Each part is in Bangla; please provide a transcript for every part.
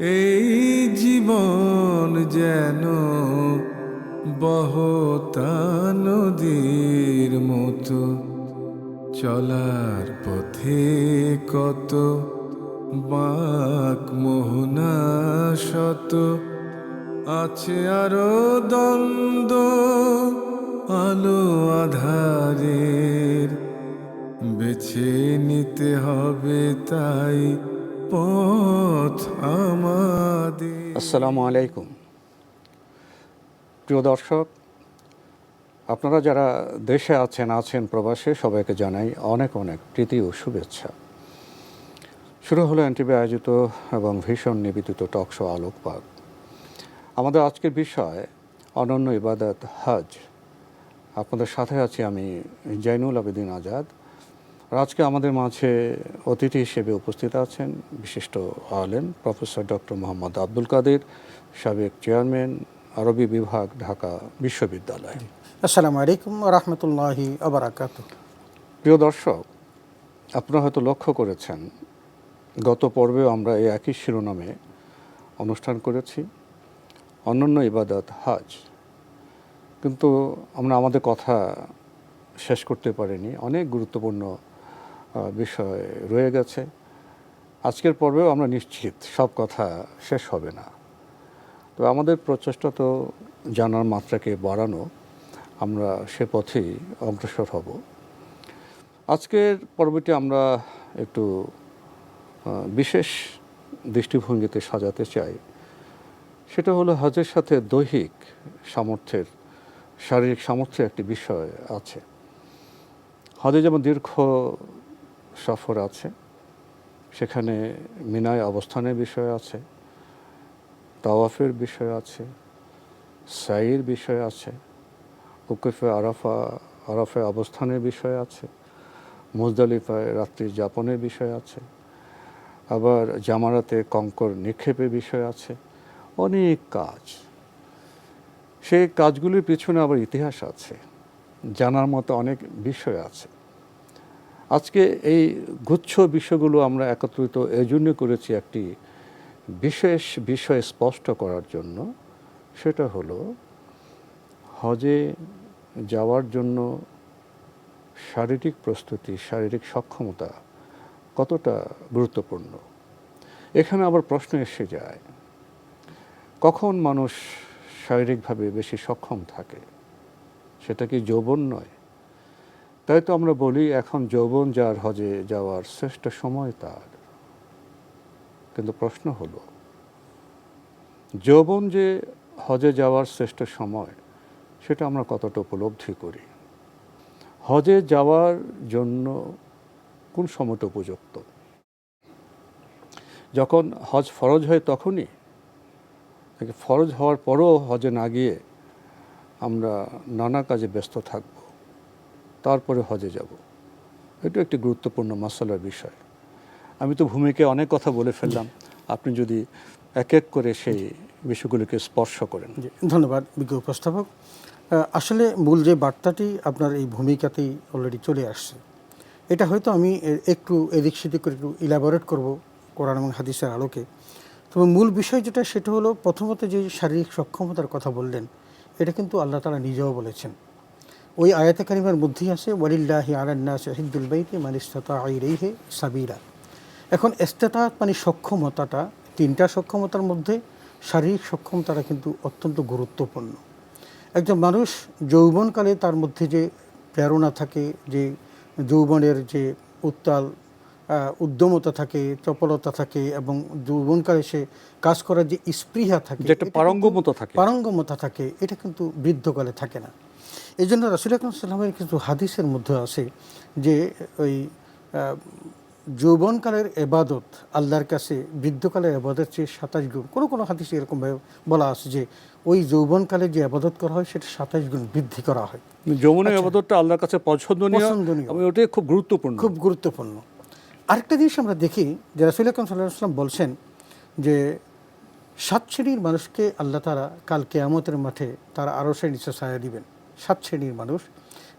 এই জীবন যেন বহতা নদীর মতো, চলার পথে কত বাক মোহনা শত, আছে আরও দ্বন্দ্ব আলো আধারের, বেছে নিতে হবে তাই আসসালামু আলাইকুম। প্রিয় দর্শক, আপনারা যারা দেশে আছেন আছেন প্রবাসে, সবাইকে জানাই অনেক অনেক প্রীতি ও শুভেচ্ছা। শুরু হলো এনটিভি আয়োজিত এবং ভীষণ নিবেদিত টক শো আলোকপাত। আমাদের আজকের বিষয়, অনন্য ইবাদত হজ। আপনাদের সাথে আছি আমি জাইনুল আবেদিন আজাদ আজকে আমাদের মাঝে অতিথি হিসেবে উপস্থিত আছেন বিশিষ্ট আলেম প্রফেসর ডক্টর মোহাম্মদ আব্দুল কাদের সাবেক চেয়ারম্যান আরবি বিভাগ ঢাকা বিশ্ববিদ্যালয়। আসসালামু আলাইকুম রহমতুল্লাহি আবরাকাত প্রিয় দর্শক আপনারা হয়তো লক্ষ্য করেছেন গত পর্বেও আমরা এই একই শিরোনামে অনুষ্ঠান করেছি অনন্য ইবাদত হাজ। কিন্তু আমরা আমাদের কথা শেষ করতে পারিনি অনেক গুরুত্বপূর্ণ বিষয় রয়ে গেছে। আজকের পর্বেও আমরা নিশ্চিত সব কথা শেষ হবে না। তো আমাদের প্রচেষ্টা তো জানার মাত্রাকে বাড়ানো, আমরা সে পথেই অগ্রসর হব। আজকের পর্বটি আমরা একটু বিশেষ দৃষ্টিভঙ্গিতে সাজাতে চাই। সেটা হলো হজের সাথে দৈহিক সামর্থ্যের, শারীরিক সামর্থ্যের একটি বিষয় আছে। হজে যেমন দীর্ঘ সফর আছে। সেখানে মিনায় অবস্থানের বিষয় আছে, তাওয়াফের বিষয় আছে সাইয়ের বিষয় আছে, উকুফে আরাফা আরাফে অবস্থানের বিষয় আছে, মুজদালিফায় রাত্রি যাপনের বিষয় আছে, আবার জামারাতে কঙ্কর নিক্ষেপের বিষয় আছে, অনেক কাজ। সেই কাজগুলির পিছনে আবার ইতিহাস আছে, জানার মতো অনেক বিষয় আছে। আজকে এই গুচ্ছ বিষয়গুলো আমরা একত্রিত এই জন্য করেছি একটি বিশেষ বিষয় স্পষ্ট করার জন্য। সেটা হলো, হজে যাওয়ার জন্য শারীরিক প্রস্তুতি, শারীরিক সক্ষমতা কতটা গুরুত্বপূর্ণ? এখানে আবার প্রশ্ন এসে যায়, কখন মানুষ শারীরিকভাবে বেশি সক্ষম থাকে? সেটা কি যৌবন নয়? তাই তো আমরা বলি, এখন যৌবন যার হজে যাওয়ার শ্রেষ্ঠ সময় তার। কিন্তু প্রশ্ন হলো, যৌবন যে হজে যাওয়ার শ্রেষ্ঠ সময়, সেটা আমরা কতটা উপলব্ধি করি? হজে যাওয়ার জন্য কোন সময়টা উপযুক্ত? যখন হজ ফরজ হয় তখনই ফরজ হওয়ার পরও হজে না গিয়ে আমরা নানা কাজে ব্যস্ত থাকব? তারপরে হজে যাব। এটা একটি গুরুত্বপূর্ণ মশলার বিষয়। আমি তো ভূমিকে অনেক কথা বলে ফেললাম। আপনি যদি এক এক করে সেই বিষয়গুলিকে স্পর্শ করেন। ধন্যবাদ বিজ্ঞ উপস্থাপক। আসলে মূল যে বার্তাটি আপনার এই ভূমিকাতেই অলরেডি চলে আসছে, এটা হয়তো আমি একটু এদিক সেদিক করে একটু ইলাবোরেট করব কোরআন এবং হাদিসের আলোকে। তবে মূল বিষয় যেটা, সেটা হলো প্রথমত যে শারীরিক সক্ষমতার কথা বললেন, এটা কিন্তু আল্লাহ তালা নিজেও বলেছেন। ওই আয়াতে কারিমার মধ্যেই আছে ওয়ালিল্লাহি আলান্না শহিদুল বাইতি মানিস্তাতা আইরেহে সাবিরা এখন এস্তেতাত মানে সক্ষমতাটা তিনটা সক্ষমতার মধ্যে শারীরিক সক্ষমতাটা কিন্তু অত্যন্ত গুরুত্বপূর্ণ। একজন মানুষ যৌবনকালে তার মধ্যে যে প্রেরণা থাকে যে যৌবনের যে উত্তাল উদ্যমতা থাকে চপলতা থাকে এবং যৌবনকালে সে কাজ করার যে স্পৃহা থাকে পারঙ্গমতা থাকে। পারঙ্গমতা থাকে এটা কিন্তু বৃদ্ধকালে থাকে না। এই জন্য রাসুল আকরম সাল্লামের কিছু হাদিসের মধ্যে আছে যে ওই যৌবনকালের এবাদত আল্লাহর কাছে বৃদ্ধকালের এবাদত চেয়ে সাতাশ গুণ। কোনো কোনো হাদিসে এরকমভাবে বলা আছে যে ওই যৌবনকালে যে আবাদত করা হয় সেটা সাতাশ গুণ বৃদ্ধি করা হয়। যৌবনের আবাদতটা আল্লাহর কাছে পছন্দনীয়। ওটাই খুব গুরুত্বপূর্ণ। খুব গুরুত্বপূর্ণ। আরেকটা জিনিস আমরা দেখি যে রাসুল আকরম সাল্লাহ সাল্লাম বলছেন যে সাত শ্রেণির মানুষকে আল্লাহ তারা কাল কেয়ামতের মাঠে তারা আরসের নিচে ছায়া দিবেন। সাত শ্রেণির মানুষ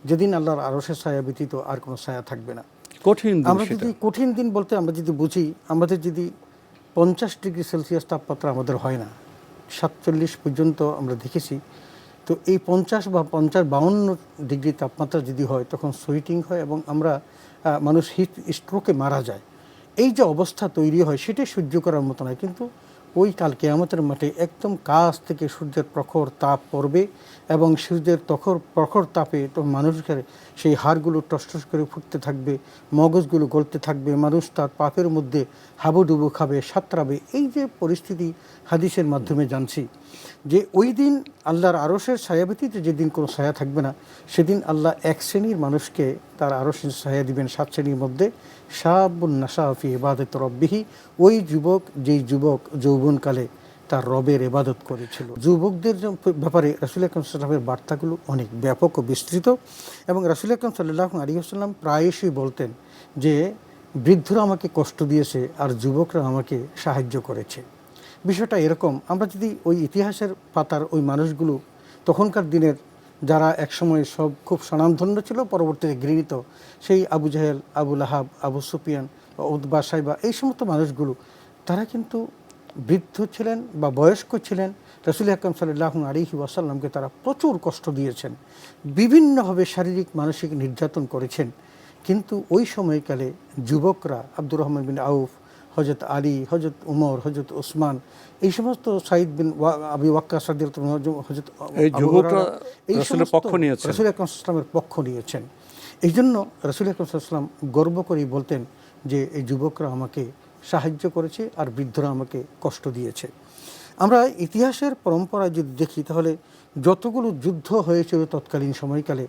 যেদিন আল্লাহর আরসের ছায়া ব্যতীত আর কোনো ছায়া থাকবে না। কঠিন আমরা যদি কঠিন দিন বলতে আমরা যদি বুঝি আমাদের যদি পঞ্চাশ ডিগ্রি সেলসিয়াস তাপমাত্রা আমাদের হয় না সাতচল্লিশ পর্যন্ত আমরা দেখেছি তো এই পঞ্চাশ বা পঞ্চাশ বাউন্ন ডিগ্রি তাপমাত্রা যদি হয় তখন সুইটিং হয় এবং আমরা মানুষ হিট স্ট্রোকে মারা যায়। এই যে অবস্থা তৈরি হয় সেটাই সহ্য করার মতো নয়। কিন্তু ওই কাল কেয়ামতের মাঠে একদম কাছ থেকে সূর্যের প্রখর তাপ পড়বে এবং সূর্যের তখর, প্রখর তাপে তো মানুষের সেই হাড়গুলো টসটস করে ফুটতে থাকবে, মগজগুলো গলতে থাকবে, মানুষ তার পাপের মধ্যে হাবুডুবু খাবে, সাঁতরাবে। এই যে পরিস্থিতি হাদিসের মাধ্যমে জানছি যে ওই দিন আল্লাহর আরসের ছায়া ব্যতীত যেদিন কোনো ছায়া থাকবে না, সেদিন আল্লাহ এক শ্রেণির মানুষকে তার আরসের ছায়া দিবেন, সাত শ্রেণির মধ্যে। শাহাবুন নাসাফি ইবাদত রব্বিহি। ওই যুবক, যেই যুবক যৌবনকালে তার রবের এবাদত করেছিল। যুবকদের ব্যাপারে রাসুল আকরম সাল্লামের বার্তাগুলো অনেক ব্যাপক ও বিস্তৃত এবং রাসুল আকরম সাল্লাহ আলী আসসালাম প্রায়শই বলতেন যে, বৃদ্ধরা আমাকে কষ্ট দিয়েছে আর যুবকরা আমাকে সাহায্য করেছে। বিষয়টা এরকম, আমরা যদি ওই ইতিহাসের পাতার ওই মানুষগুলো তখনকার দিনের যারা একসময় সব খুব স্বনামধন্য ছিল, পরবর্তীতে ঘৃণিত, সেই আবু জাহেল আবুল আহাব আবু সুফিয়ান বা উদ্বা সাইবা এই সমস্ত মানুষগুলো, তারা কিন্তু বৃদ্ধ ছিলেন বা বয়স্ক ছিলেন। রসুল আকরম সাল্লাহ আলিহি ওয়াসাল্লামকে তারা প্রচুর কষ্ট দিয়েছেন, বিভিন্নভাবে শারীরিক, মানসিক নির্যাতন করেছেন। কিন্তু ওই সময়কালে যুবকরা, আব্দুর রহমান বিন আউফ হজরত আলী হজরত উমর হজরত ওসমান এই সমস্ত সাইদ বিন আবি ওয়াক্কা সাদির হজরত এই যুবকরা এই সমস্ত পক্ষ নিয়েছেন। রসুল আকরম ইসলামের পক্ষ নিয়েছেন এই জন্য রসুল আকরম গর্ব করেই বলতেন যে এই যুবকরা আমাকে সাহায্য করেছে আর বৃদ্ধরা আমাকে কষ্ট দিয়েছে আমরা ইতিহাসের পরম্পরা যদি দেখি তাহলে যতগুলো যুদ্ধ হয়েছিল তৎকালীন সময়কালে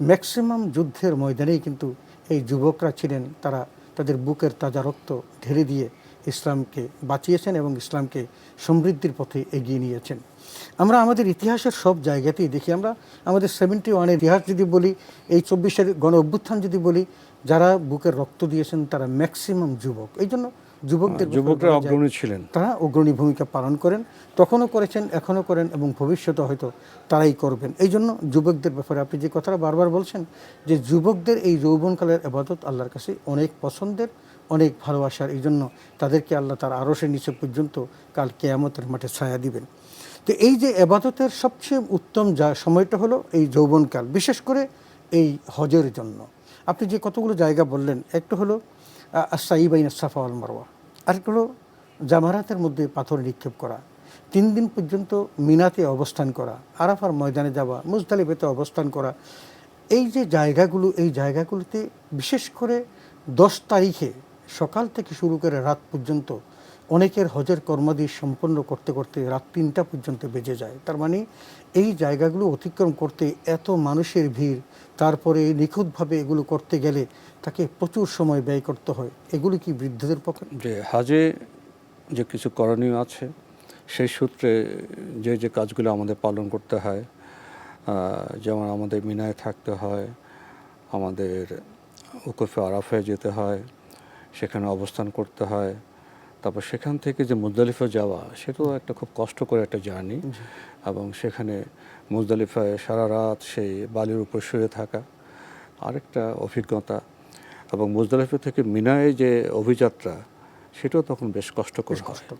ম্যাক্সিমাম যুদ্ধের ময়দানেই কিন্তু এই যুবকরা ছিলেন তারা তাদের বুকের তাজা রক্ত ঢেলে দিয়ে ইসলামকে বাঁচিয়েছেন এবং ইসলামকে সমৃদ্ধির পথে এগিয়ে নিয়েছেন। আমরা আমাদের ইতিহাসের সব জায়গাতেই দেখি, আমরা আমাদের সেভেন্টি ওয়ানের ইতিহাস যদি বলি, এই চব্বিশের গণ অভ্যুত্থান যদি বলি, যারা বুকের রক্ত দিয়েছেন তারা ম্যাক্সিমাম যুবক। এই জন্য যুবকদের যুবকরা অগ্রণী ছিলেন। তারা অগ্রণী ভূমিকা পালন করেন তখনও করেছেন এখনও করেন এবং ভবিষ্যতে হয়তো তারাই করবেন। এই জন্য যুবকদের ব্যাপারে আপনি যে কথাটা বারবার বলছেন যে যুবকদের এই যৌবনকালের আবাদত আল্লাহর কাছে অনেক পছন্দের অনেক ভালোবাসার এই জন্য তাদেরকে আল্লাহ তার আরসের নিচে পর্যন্ত কাল কেয়ামতের মাঠে ছায়া দিবেন। তো এই যে এবাদতের সবচেয়ে উত্তম যা সময়টা হলো এই যৌবনকাল বিশেষ করে এই হজের জন্য। আপনি যে কতগুলো জায়গা বললেন একটা হলো সাইবাইন সাফা আল মারওয়া। আরেকটা হলো জামারাতের মধ্যে পাথর নিক্ষেপ করা, তিন দিন পর্যন্ত মিনাতে অবস্থান করা, আরাফার ময়দানে যাওয়া মুজদালিবেতে অবস্থান করা, এই যে জায়গাগুলো, এই জায়গাগুলোতে বিশেষ করে দশ তারিখে সকাল থেকে শুরু করে রাত পর্যন্ত অনেকের হজের কর্মাদি সম্পন্ন করতে করতে রাত তিনটা পর্যন্ত বেজে যায়। তার মানে এই জায়গাগুলো অতিক্রম করতে এত মানুষের ভিড়, তারপরে নিখুঁতভাবে এগুলো করতে গেলে তাকে প্রচুর সময় ব্যয় করতে হয়। এগুলো কি বৃদ্ধদের পক্ষে? যে হাজে যে কিছু করণীয় আছে, সেই সূত্রে যে যে কাজগুলো আমাদের পালন করতে হয় যেমন আমাদের মিনায় থাকতে হয়, আমাদের উকুফে আরাফে যেতে হয়, সেখানে অবস্থান করতে হয় তারপর সেখান থেকে যে মুজদালিফা যাওয়া সেটাও একটা খুব কষ্ট করে একটা জার্নি এবং সেখানে মুজদালিফায় সারা রাত সেই বালির উপর শুয়ে থাকা আরেকটা অভিজ্ঞতা এবং মুজদালিফা থেকে মিনায় যে অভিযাত্রা সেটাও তখন বেশ কষ্টকর হয়।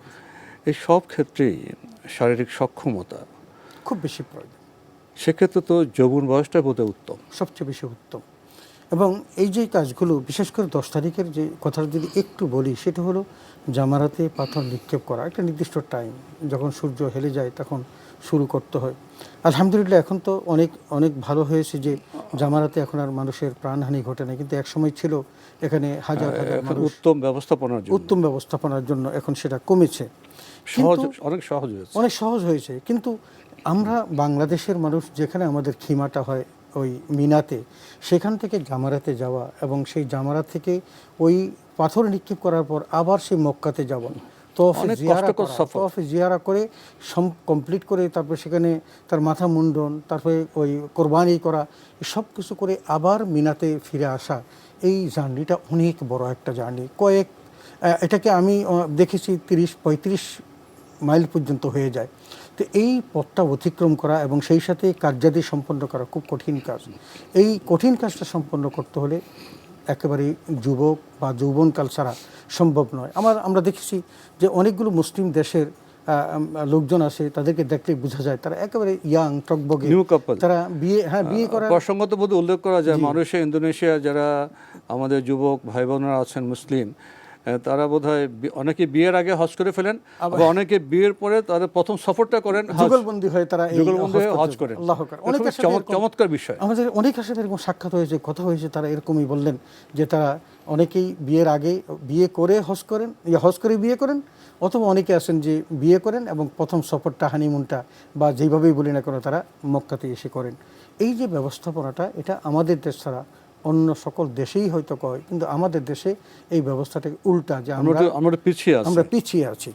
এই সব ক্ষেত্রেই শারীরিক সক্ষমতা খুব বেশি প্রয়োজন। সেক্ষেত্রে তো যৌবন বয়সটা বোধহয় উত্তম। সবচেয়ে বেশি উত্তম। এবং এই যে কাজগুলো বিশেষ করে দশ তারিখের যে কথাটা যদি একটু বলি সেটা হলো জামারাতে পাথর নিক্ষেপ করা। একটা নির্দিষ্ট টাইম যখন সূর্য হেলে যায় তখন শুরু করতে হয়। আলহামদুলিল্লাহ এখন তো অনেক অনেক ভালো হয়েছে যে জামারাতে এখন আর মানুষের প্রাণহানি ঘটে না। কিন্তু এক সময় ছিল এখানে হাজার হাজার উত্তম ব্যবস্থাপনার জন্য। উত্তম ব্যবস্থাপনার জন্য এখন সেটা কমেছে। সহজ অনেক সহজ হয়েছে। অনেক সহজ হয়েছে। কিন্তু আমরা বাংলাদেশের মানুষ যেখানে আমাদের খিমাটা হয় ওই মিনাতে সেখান থেকে জামারাতে যাওয়া এবং সেই জামারা থেকে ওই পাথর নিক্ষেপ করার পর আবার সেই মক্কাতে যাওয়া তফে অনেক জিয়ারা কষ্টকর করা, সফর। তওয়াফে জিয়ারা করে কমপ্লিট করে তারপর সেখানে তার মাথা মুন্ডন তারপরে ওই কোরবানি করা সব কিছু করে আবার মিনাতে ফিরে আসা। এই জার্নিটা অনেক বড় একটা জার্নি। কয়েক এটাকে আমি দেখেছি তিরিশ পঁয়ত্রিশ মাইল পর্যন্ত হয়ে যায়। তো এই পথটা অতিক্রম করা এবং সেই সাথে কার্যাদি সম্পন্ন করা খুব কঠিন কাজ। এই কঠিন কাজটা সম্পন্ন করতে হলে একেবারে যুবক বা যৌবনকাল ছাড়া সম্ভব নয়। আমার আমরা দেখেছি যে অনেকগুলো মুসলিম দেশের লোকজন আসে তাদেরকে দেখলে বোঝা যায় তারা একেবারে ইয়াং টকবগে. তারা বিয়ে হ্যাঁ বিয়ে করার প্রসঙ্গত বোধ উল্লেখ করা যায় মালয়েশিয়া ইন্দোনেশিয়া যারা আমাদের যুবক ভাই বোনেরা আছেন মুসলিম তারা বোধ হয় অনেকে বিয়ের আগে হজ করে ফেলেন আবার অনেকে বিয়ের পরে তাদের প্রথম সফরটা করেন। যুগলবন্দি হয়ে তারা এই যুগলবন্দি হয়ে হজ। করেন এরকম- চমৎকার বিষয় আমাদের অনেকের সাথে এরকম সাক্ষাৎ হয়েছে কথা হয়েছে তারা এরকমই বললেন যে তারা অনেকেই বিয়ের আগে বিয়ে করে হজ করেন ইয়ে হজ করে বিয়ে করেন অথবা অনেকে আছেন যে বিয়ে করেন এবং প্রথম সফরটা হানিমুনটা বা যেভাবেই বলি না কেন তারা মক্কাতে এসে করেন এই যে ব্যবস্থাপনাটা এটা আমাদের দেশ ছাড়া অন্য সকল দেশেই হয়তো কয় কিন্তু আমাদের দেশে এই ব্যবস্থাটা উল্টা যে আমরা পিছিয়ে আছি। আমরা পিছিয়ে আছি।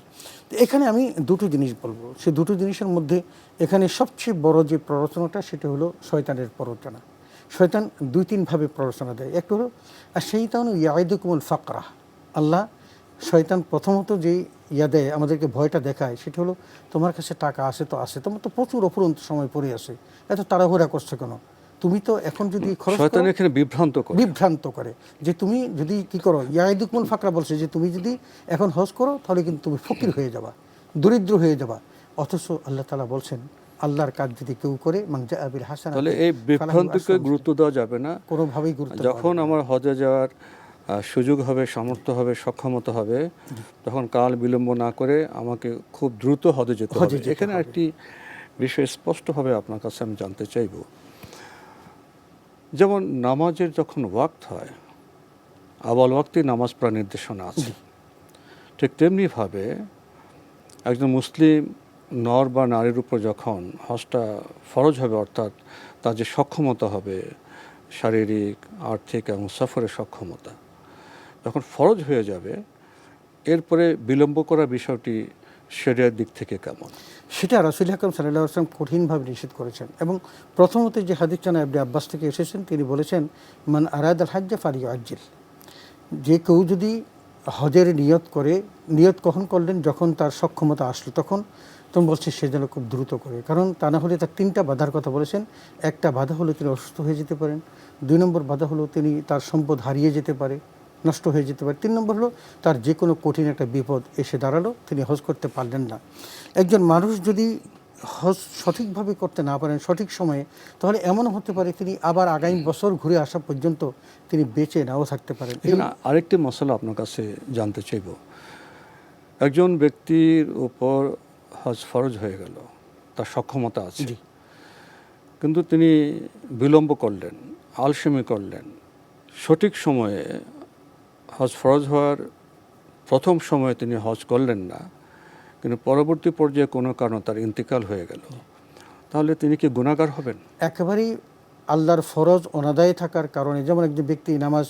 তো এখানে আমি দুটো জিনিস বলব। সে দুটো জিনিসের মধ্যে এখানে সবচেয়ে বড় যে প্ররোচনাটা সেটা হলো শয়তানের প্ররোচনা। শয়তান দুই তিনভাবে প্ররোচনা দেয়। একটা হলো আর সেই তাহলে ইয়াইদুকুমুল ফাকরা। আল্লাহ শয়তান প্রথমত যে ইয়া দেয় আমাদেরকে ভয়টা দেখায় সেটা হলো তোমার কাছে টাকা আছে তো আছে। তোমার তো প্রচুর অফুরন্ত সময় পড়ে আছে। এত তাড়াহুড়া করছে কেন? তুমি তো এখন যদি খরচ শয়তান এখানে বিভ্রান্ত করে। বিভ্রান্ত করে। যে তুমি যদি কি করো ইয়াইদুকমুল ফাকরা বলছে যে তুমি যদি এখন হজ করো তাহলে কিন্তু তুমি ফকির হয়ে যাবা দরিদ্র হয়ে যাবা। অথচ আল্লাহ তালা বলছেন আল্লাহর কাজ যদি কেউ করে মাংজা আবির হাসান তাহলে এই বিভ্রান্তিকে গুরুত্ব দেওয়া যাবে না। কোনোভাবেই গুরুত্ব যখন আমার হজে যাওয়ার সুযোগ হবে সামর্থ্য হবে সক্ষমতা হবে তখন কাল বিলম্ব না করে আমাকে খুব দ্রুত হজে যেতে হবে। এখানে একটি বিষয় স্পষ্টভাবে আপনার কাছে আমি জানতে চাইব। যেমন নামাজের যখন ওয়াক্ত হয় আবাল ওয়াক্তে নামাজ পড়ার নির্দেশনা আছে। ঠিক তেমনিভাবে একজন মুসলিম নর বা নারীর উপর যখন হজটা ফরজ হবে অর্থাৎ তার যে সক্ষমতা হবে শারীরিক আর্থিক এবং সফরের সক্ষমতা যখন ফরজ হয়ে যাবে এরপরে বিলম্ব করা বিষয়টি শরিয়ার দিক থেকে কেমন? সেটা রাসুল হাকম সাল্লাহ আসলাম কঠিনভাবে নিষেধ করেছেন এবং প্রথমত যে হাদিস চানা আব্দি আব্বাস থেকে এসেছেন, তিনি বলেছেন, মান আরাদ আল হাজ্জা ফারিও আজ্জিল যে কেউ যদি হজের নিয়ত করে, নিয়ত কখন করলেন, যখন তার সক্ষমতা আসলো তখন তখন বলছে সে যেন খুব দ্রুত করে। কারণ তা না হলে তার তিনটা বাধার কথা বলেছেন। একটা বাধা হলো তিনি অসুস্থ হয়ে যেতে পারেন। দুই নম্বর বাধা হলো তিনি তার সম্পদ হারিয়ে যেতে পারে। নষ্ট হয়ে যেতে পারে। তিন নম্বর হলো তার যে কোনো কঠিন একটা বিপদ এসে দাঁড়াল তিনি হজ করতে পারলেন না। একজন মানুষ যদি হজ সঠিকভাবে করতে না পারেন সঠিক সময়ে তাহলে এমনও হতে পারে তিনি আবার আগামী বছর ঘুরে আসা পর্যন্ত তিনি বেঁচে নাও থাকতে পারেন। আরেকটি মশলা আপনার কাছে জানতে চাইব। একজন ব্যক্তির উপর হজ ফরজ হয়ে গেল তার সক্ষমতা আছে। কিন্তু তিনি বিলম্ব করলেন আলসেমি করলেন। সঠিক সময়ে হজ ফরজ হওয়ার প্রথম সময়ে তিনি হজ করলেন না, কিন্তু পরবর্তী পর্যায়ে কোনো কারণে তার ইন্তিকাল হয়ে গেল। তাহলে তিনি কি গুণাগার হবেন? একেবারেই আল্লাহর ফরজ অনাদায় থাকার কারণে, যেমন একজন ব্যক্তি নামাজ,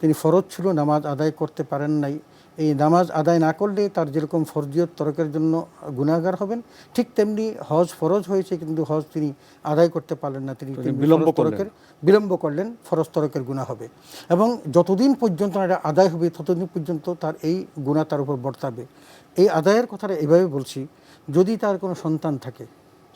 তিনি ফরজ ছিল, নামাজ আদায় করতে পারেন নাই এই নামাজ আদায় না করলে তার যেরকম ফরজিয়ত তরকের জন্য গুণাগার হবেন ঠিক তেমনি হজ ফরজ হয়েছে কিন্তু হজ তিনি আদায় করতে পারলেন না তিনি বিলম্ব তরকের বিলম্ব করলেন ফরজ তরকের গুণা হবে। এবং যতদিন পর্যন্ত এটা আদায় হবে ততদিন পর্যন্ত তার এই গুণা তার উপর বর্তাবে। এই আদায়ের কথাটা এভাবে বলছি যদি তার কোনো সন্তান থাকে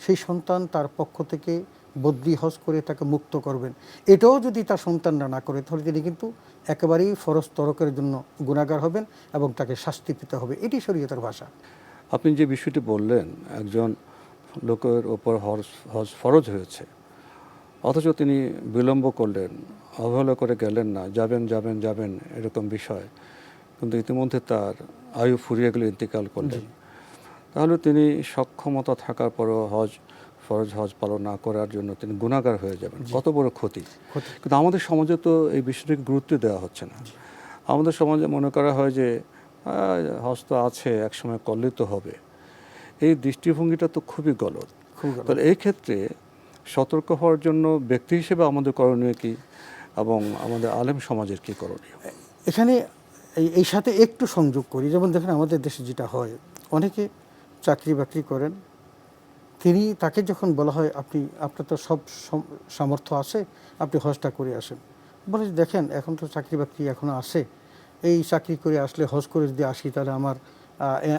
সেই সন্তান তার পক্ষ থেকে বদলি হজ করে তাকে মুক্ত করবেন। এটাও যদি তার সন্তানরা না করে তাহলে তিনি কিন্তু একেবারেই ফরজ তরকের জন্য গুণাগার হবেন এবং তাকে শাস্তি পেতে হবে। এটি শরীয়তের ভাষা। আপনি যে বিষয়টি বললেন একজন লোকের ওপর হজ হজ ফরজ হয়েছে অথচ তিনি বিলম্ব করলেন অবহেলা করে গেলেন না যাবেন যাবেন যাবেন এরকম বিষয় কিন্তু ইতিমধ্যে তার আয়ু ফুরিয়ে গেলে ইন্তিকাল করলেন। তাহলে তিনি সক্ষমতা থাকার পরও হজ ফরজ হজ পালন না করার জন্য তিনি গুণাগার হয়ে যাবেন। কত বড় ক্ষতি। কিন্তু আমাদের সমাজে তো এই বিষয়টিকে গুরুত্ব দেওয়া হচ্ছে না। আমাদের সমাজে মনে করা হয় যে হজ তো আছে একসময় করলে তো হবে। এই দৃষ্টিভঙ্গিটা তো খুবই গলত। তাহলে এই ক্ষেত্রে সতর্ক হওয়ার জন্য ব্যক্তি হিসেবে আমাদের করণীয় কি? এবং আমাদের আলেম সমাজের কি করণীয়? এখানে এই এই সাথে একটু সংযোগ করি। যেমন দেখেন আমাদের দেশে যেটা হয় অনেকে চাকরি বাকরি করেন তিনি তাকে যখন বলা হয়, আপনি, আপনার তো সব সম- সামর্থ্য আছে, আপনি হজটা করে আসেন। বলে দেখেন, এখন তো চাকরি বাকরি এখনও আসে এই চাকরি করে আসলে হজ করে যদি আসি, তাহলে আমার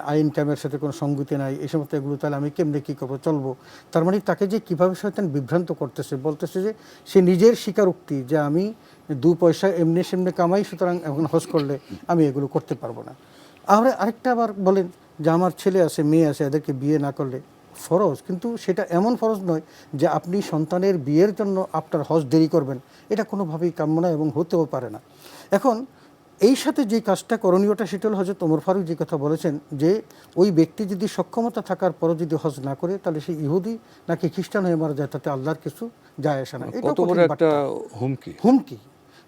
আইন টাইমের সাথে কোনো সঙ্গতি নাই, এই সমস্ত এগুলো তাহলে আমি কেমনে কী করব, চলবো? তার মানে তাকে যে কীভাবে শয়তান বিভ্রান্ত করতেছে, বলতেছে যে, সে নিজের স্বীকারোক্তি যে আমি দু পয়সা এমনি সেমনি কামাই, সুতরাং এখন হজ করলে আমি এগুলো করতে পারব না। আর আরেকটা আবার বলেন যে, আমার ছেলে আছে, মেয়ে আছে, এদেরকে বিয়ে না করলে ফরজ কিন্তু সেটা এমন ফরজ নয় যে আপনি সন্তানের বিয়ের জন্য আপনার হজ দেরি করবেন। এটা কোনোভাবেই কাম্য না এবং হতেও পারে না। এখন এই সাথে যে কাজটা করণীয়টা সেটা হলো হজরত ওমর ফারুক যে কথা বলেছেন যে ওই ব্যক্তি যদি সক্ষমতা থাকার পরও যদি হজ না করে তাহলে সে ইহুদি নাকি খ্রিস্টান হয়ে মারা যায় তাতে আল্লাহর কিছু যায় আসে না। একটা হুমকি। হুমকি।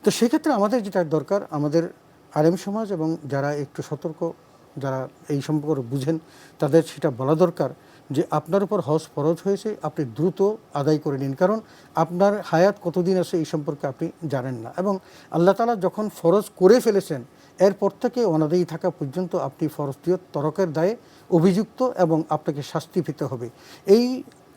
তো সেক্ষেত্রে আমাদের যেটা দরকার আমাদের আলেম সমাজ এবং যারা একটু সতর্ক যারা এই সম্পর্কে বুঝেন তাদের সেটা বলা দরকার যে আপনার উপর হজ ফরজ হয়েছে, আপনি দ্রুত আদায় করে নিন। কারণ আপনার হায়াত কতদিন আছে এই সম্পর্কে আপনি জানেন না। এবং আল্লাহ তালা যখন ফরজ করে ফেলেছেন, এরপর থেকে অনাদায়ী থাকা পর্যন্ত আপনি ফরজীয় তরকের দায়ে অভিযুক্ত এবং আপনাকে শাস্তি পেতে হবে। এই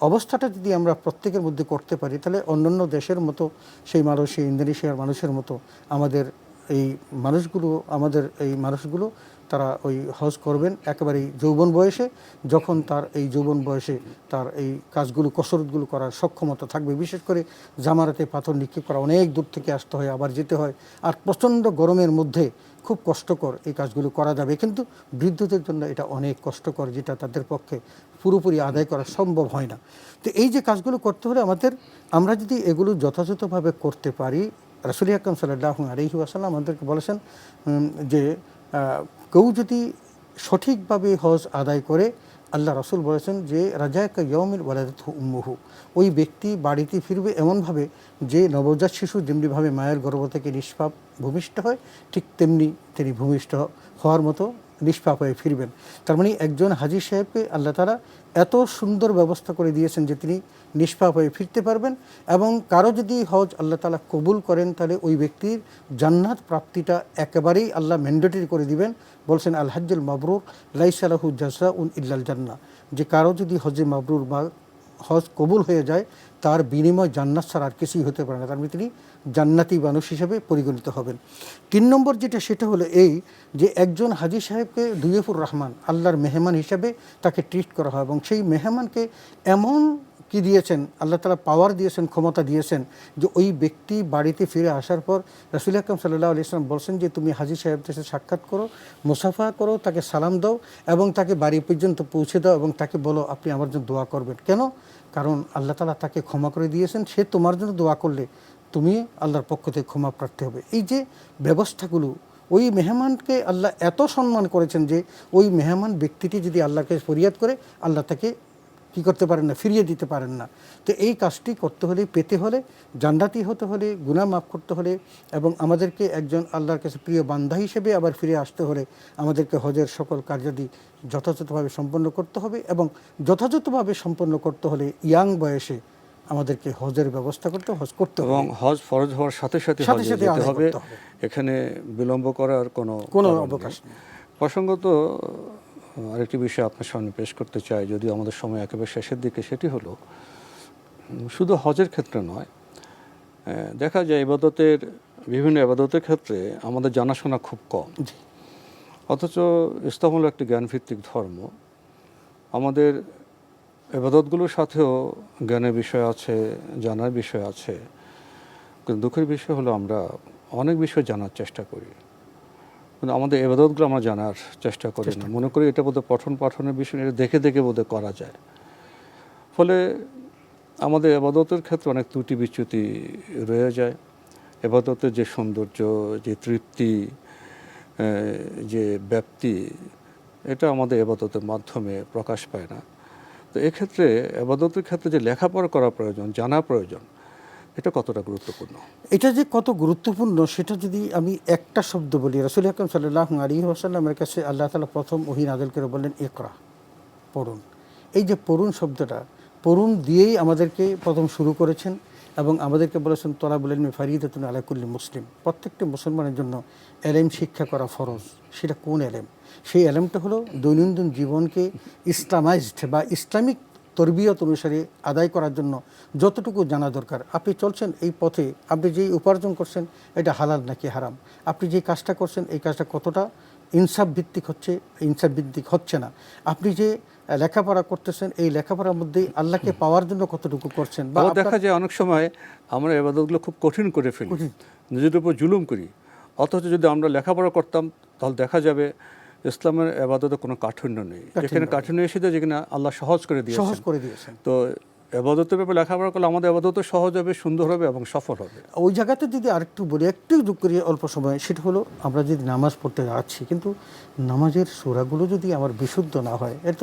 অবস্থাটা যদি আমরা প্রত্যেকের মধ্যে করতে পারি, তাহলে অন্যান্য দেশের মতো, সেই মানুষ ইন্দোনেশিয়ার মানুষের মতো, আমাদের এই মানুষগুলো, আমাদের এই মানুষগুলো তারা ওই হজ করবেন একেবারেই যৌবন বয়সে, যখন তার এই যৌবন বয়সে তার এই কাজগুলো, কসরতগুলো করার সক্ষমতা থাকবে। বিশেষ করে জামারাতে পাথর নিক্ষেপ করা, অনেক দূর থেকে আসতে হয়, আবার যেতে হয়। আর প্রচণ্ড গরমের মধ্যে খুব কষ্টকর এই কাজগুলো করা যাবে। কিন্তু বৃদ্ধদের জন্য এটা অনেক কষ্টকর, যেটা তাদের পক্ষে পুরোপুরি আদায় করা সম্ভব হয় না। তো এই যে কাজগুলো করতে হলে আমাদের, আমরা যদি এগুলো যথাযথভাবে করতে পারি, রাসুল আকরম সাল্লাহ আলহি আসাল্লাম আমাদেরকে বলেছেন যে কেউ যদি সঠিকভাবে হজ আদায় করে, আল্লাহ রসুল বলেছেন যে, রাজায়কা ইয়মিল ওয়ালাদাত উম্মুহু। ওই ব্যক্তি বাড়িতে ফিরবে এমনভাবে যে, নবজাত শিশু যেমনিভাবে মায়ের গর্ভ থেকে নিষ্পাপ ভূমিষ্ঠ হয়, ঠিক তেমনি তিনি ভূমিষ্ঠ হওয়ার মতো নিষ্পাপ হয়ে ফিরবেন। তার মানে একজন হাজির সাহেবকে আল্লাহ তারা এত সুন্দর ব্যবস্থা করে দিয়েছেন যে তিনি নিষ্পাপ হয়ে ফিরতে পারবেন এবং কারও যদি হজ আল্লাহ তালা কবুল করেন, তাহলে ওই ব্যক্তির জান্নাত প্রাপ্তিটা একেবারেই আল্লাহ ম্যান্ডেটরি করে দিবেন। বলছেন, আল হাজ্জুল মাবরুর লাইসালাহু জাজা উন ইল্লাল জান্না যে কারও যদি হজে মাবরুর বা হজ কবুল হয়ে যায়, তার বিনিময় জান্নাত ছাড়া আর কিছুই হতে পারে না। তার মানে তিনি জান্নাতি মানুষ হিসেবে পরিগণিত হবেন। তিন নম্বর যেটা, সেটা হলো এই যে একজন হাজি সাহেবকে দুয়েফুর রহমান, আল্লাহর মেহমান হিসেবে তাকে ট্রিট করা হয় এবং সেই মেহমানকে এমন কি দিয়েছেন, আল্লাহ তালা পাওয়ার দিয়েছেন, ক্ষমতা দিয়েছেন যে ওই ব্যক্তি বাড়িতে ফিরে আসার পর রসুল আকরম সাল্লাহ আলি ইসলাম বলছেন যে, তুমি হাজি সাহেবদের সাথে সাক্ষাৎ করো, মুসাফা করো, তাকে সালাম দাও এবং তাকে বাড়ি পর্যন্ত পৌঁছে দাও এবং তাকে বলো, আপনি আমার জন্য দোয়া করবেন। কেন? কারণ আল্লাহ তালা তাকে ক্ষমা করে দিয়েছেন, সে তোমার জন্য দোয়া করলে তুমি আল্লাহর পক্ষ থেকে ক্ষমা প্রার্থী হবে। এই যে ব্যবস্থাগুলো, ওই মেহমানকে আল্লাহ এত সম্মান করেছেন যে ওই মেহমান ব্যক্তিটি যদি আল্লাহকে ফরিয়াদ করে, আল্লাহ তাকে কি করতে পারেন না, ফিরিয়ে দিতে পারেন না। তো এই কাজটি করতে হলে, পেতে হলে, জান্নাতি হতে হলে, গুনাহ মাফ করতে হলে এবং আমাদেরকে একজন আল্লাহর কাছে প্রিয় বান্ধা হিসেবে আবার ফিরে আসতে হলে আমাদেরকে হজের সকল কার্যাদি যথাযথভাবে সম্পন্ন করতে হবে এবং যথাযথভাবে সম্পন্ন করতে হলে, ইয়াং বয়সে আমাদেরকে হজের ব্যবস্থা করতে হজ করতে এবং হজ ফরজ হওয়ার সাথে সাথে সাথে সাথে যেতে হবে। করতে হবে। এখানে বিলম্ব করার কোনো কোনো অবকাশ নেই। প্রসঙ্গত আরেকটি বিষয় আপনার সামনে পেশ করতে চাই যদিও আমাদের সময় একেবারে শেষের দিকে সেটি হলো শুধু হজের ক্ষেত্রে নয় দেখা যায় ইবাদতের বিভিন্ন ইবাদতের ক্ষেত্রে আমাদের জানাশোনা খুব কম। অথচ ইসলাম হলো একটি জ্ঞানভিত্তিক ধর্ম। আমাদের এবাদতগুলোর সাথেও জ্ঞানের বিষয় আছে জানার বিষয় আছে। কিন্তু দুঃখের বিষয় হলো আমরা অনেক বিষয় জানার চেষ্টা করি। কিন্তু আমাদের এবাদতগুলো আমরা জানার চেষ্টা করি না। মনে করি এটা বোধহয় পঠন পাঠনের বিষয় এটা দেখে দেখে বোধহয় করা যায়। ফলে আমাদের এবাদতের ক্ষেত্রে অনেক ত্রুটি বিচ্যুতি রয়ে যায়। এবাদতের যে সৌন্দর্য যে তৃপ্তি যে ব্যাপ্তি এটা আমাদের এবাদতের মাধ্যমে প্রকাশ পায় না। তো এক্ষেত্রে আবাদতের ক্ষেত্রে যে লেখাপড়া করা প্রয়োজন, জানা প্রয়োজন, এটা কতটা গুরুত্বপূর্ণ? এটা যে কত গুরুত্বপূর্ণ সেটা যদি আমি একটা শব্দ বলি, রসুল আকরম সাল্লাহ আলী আসাল্লামের কাছে আল্লাহ তালা প্রথম ওহিন আদল করে বললেন একরা পড়ুন। এই যে পড়ুন শব্দটা, পড়ুন দিয়েই আমাদেরকে প্রথম শুরু করেছেন। এবং আমাদেরকে বলেছেন তোলা বলেন ফারিদাতুন আলাকুল্লি মুসলিম। প্রত্যেকটি মুসলমানের জন্য এলেম শিক্ষা করা ফরজ। সেটা কোন এলেম? সেই এলেমটা হলো দৈনন্দিন জীবনকে ইসলামাইজড বা ইসলামিক তরবিয়ত অনুসারে আদায় করার জন্য যতটুকু জানা দরকার। আপনি চলছেন এই পথে, আপনি যেই উপার্জন করছেন, এটা হালাল নাকি হারাম? আপনি যে কাজটা করছেন, এই কাজটা কতটা ইনসাফ ভিত্তিক হচ্ছে, ইনসাফ ভিত্তিক হচ্ছে না। আপনি যে লেখাপড়া করতেছেন এই লেখাপড়ার মধ্যে আল্লাহকে পাওয়ার জন্য কতটুকু করছেন? বা দেখা যায় অনেক সময় আমরা এবাদতগুলো খুব কঠিন করে ফেলি নিজের উপর জুলুম করি। অথচ যদি আমরা লেখাপড়া করতাম তাহলে দেখা যাবে ইসলামের এবাদতে কোনো কাঠিন্য নেই। যেখানে কাঠিন্য এসেছে যেখানে আল্লাহ সহজ করে সহজ করে দিয়েছেন। তো এবাদতের ব্যাপারে লেখাপড়া করলে আমাদের এবাদত সহজ হবে, সুন্দর হবে এবং সফল হবে। ওই জায়গাতে যদি আরেকটু বলি, একটু যোগ করি অল্প সময়, সেটা হলো আমরা যদি নামাজ পড়তে যাচ্ছি, কিন্তু নামাজের সোরাগুলো যদি আমার বিশুদ্ধ না হয় এত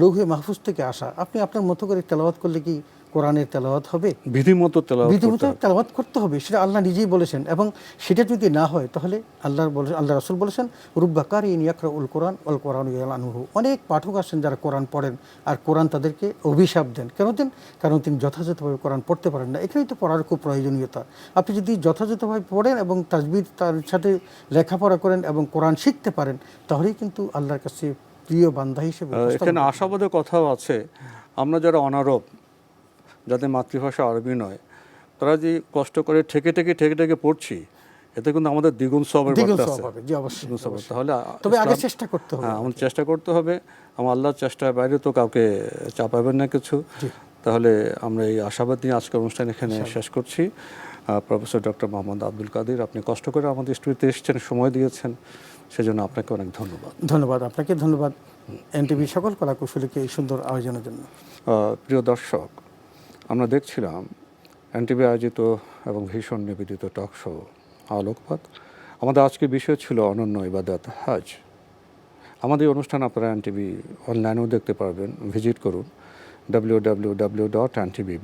লৌহে মাহফুজ থেকে আসা, আপনি আপনার মতো করে তেলাওয়াত করলে কি কোরআনের তেলাওয়াত হবে। বিধিমতো তেলাওয়াত বিধিমতো তেলাওয়াত করতে হবে সেটা আল্লাহ নিজেই বলেছেন। এবং সেটা যদি না হয় তাহলে আল্লাহর বলে আল্লাহ রসুল বলেছেন রুব্বাকার ইন ইয়াকরা উল কোরআন অল কোরআন আনহু অনেক পাঠক আছেন যারা কোরআন পড়েন আর কোরআন তাদেরকে অভিশাপ দেন। কেন দেন? কারণ তিনি যথাযথভাবে কোরআন পড়তে পারেন না। এখানেই তো পড়ার খুব প্রয়োজনীয়তা। আপনি যদি যথাযথভাবে পড়েন এবং তাজবিদ তার সাথে লেখাপড়া করেন এবং কোরআন শিখতে পারেন তাহলেই কিন্তু আল্লাহর কাছে প্রিয় বান্ধা হিসেবে এখানে আশাবাদের কথাও আছে। আমরা যারা অনারব যাদের মাতৃভাষা আরবি নয়। তারা যে কষ্ট করে ঠেকে ঠেকে ঠেকে ঠেকে পড়ছি এতে কিন্তু আমাদের দ্বিগুণ সবের তাহলে তবে আগে চেষ্টা করতে হবে। হ্যাঁ আমাদের চেষ্টা করতে হবে। আমার আল্লাহর চেষ্টার বাইরে তো কাউকে চাপাবেন না কিছু। তাহলে আমরা এই আশাবাদ নিয়ে আজকের অনুষ্ঠান এখানে শেষ করছি। প্রফেসর ডক্টর মোহাম্মদ আব্দুল কাদির আপনি কষ্ট করে আমাদের স্টুডিওতে এসেছেন সময় দিয়েছেন। সেজন্য আপনাকে অনেক ধন্যবাদ। ধন্যবাদ আপনাকে ধন্যবাদ এনটিভি সকল কলাকুশলীকে এই সুন্দর আয়োজনের জন্য। প্রিয় দর্শক আমরা দেখছিলাম এনটিভি আয়োজিত এবং ভীষণ নিবেদিত টক শো, আলোকপাত। আমাদের আজকের বিষয় ছিল অনন্য ইবাদত হাজ। আমাদের অনুষ্ঠান আপনারা এনটিভি অনলাইনেও দেখতে পারবেন। ভিজিট করুন W W W dot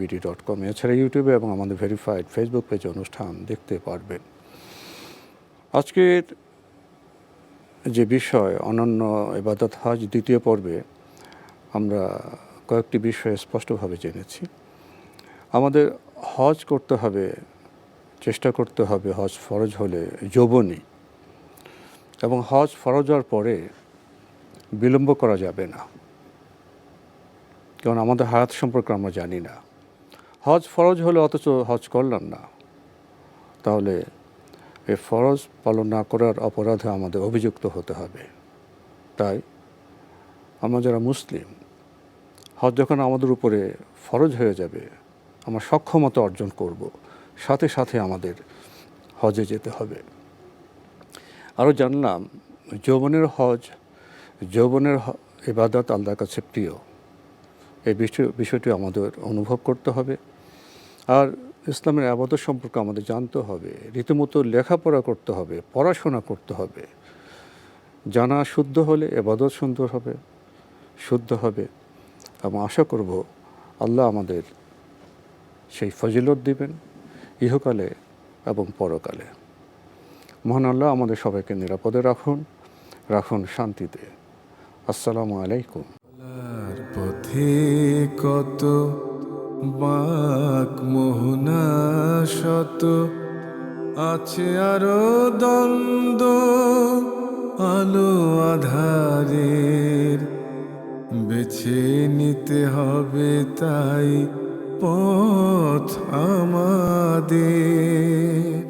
BD dot com এছাড়া ইউটিউবে এবং আমাদের ভেরিফাইড ফেসবুক পেজে অনুষ্ঠান দেখতে পারবেন। আজকের যে বিষয়, অনন্য ইবাদত হাজ, দ্বিতীয় পর্বে আমরা কয়েকটি বিষয়ে স্পষ্টভাবে জেনেছি। আমাদের হজ করতে হবে, চেষ্টা করতে হবে হজ ফরজ হলে, যৌবনী। এবং হজ ফরজ হওয়ার পরে বিলম্ব করা যাবে না। কারণ আমাদের হায়াত সম্পর্কে আমরা জানি না। হজ ফরজ হলে অথচ হজ করলাম না। তাহলে এই ফরজ পালন না করার অপরাধে আমাদের অভিযুক্ত হতে হবে। তাই আমরা যারা মুসলিম, হজ যখন আমাদের উপরে ফরজ হয়ে যাবে আমরা সক্ষমতা অর্জন করব। সাথে সাথে আমাদের হজে যেতে হবে। আরও জানলাম, যৌবনের হজ, যৌবনের ইবাদত আল্লাহর কাছে প্রিয়। এই বিষয়, বিষয়টি আমাদের অনুভব করতে হবে। আর ইসলামের আবাদত সম্পর্কে আমাদের জানতে হবে। রীতিমতো লেখাপড়া করতে হবে, পড়াশোনা করতে হবে। জানা শুদ্ধ হলে এবাদত সুন্দর হবে, শুদ্ধ হবে। এবং আশা করব আল্লাহ আমাদের সেই ফজিলত দিবেন, ইহকালে এবং পরকালে। মহান আল্লাহ আমাদের সবাইকে নিরাপদে রাখুন রাখুন শান্তিতে। আসসালামু আলাইকুম। পথে কত বাক মোহনা শত আছে আরও দ্বন্দ্ব আলো আধারের, বেছে নিতে হবে তাই পথ আমাদের।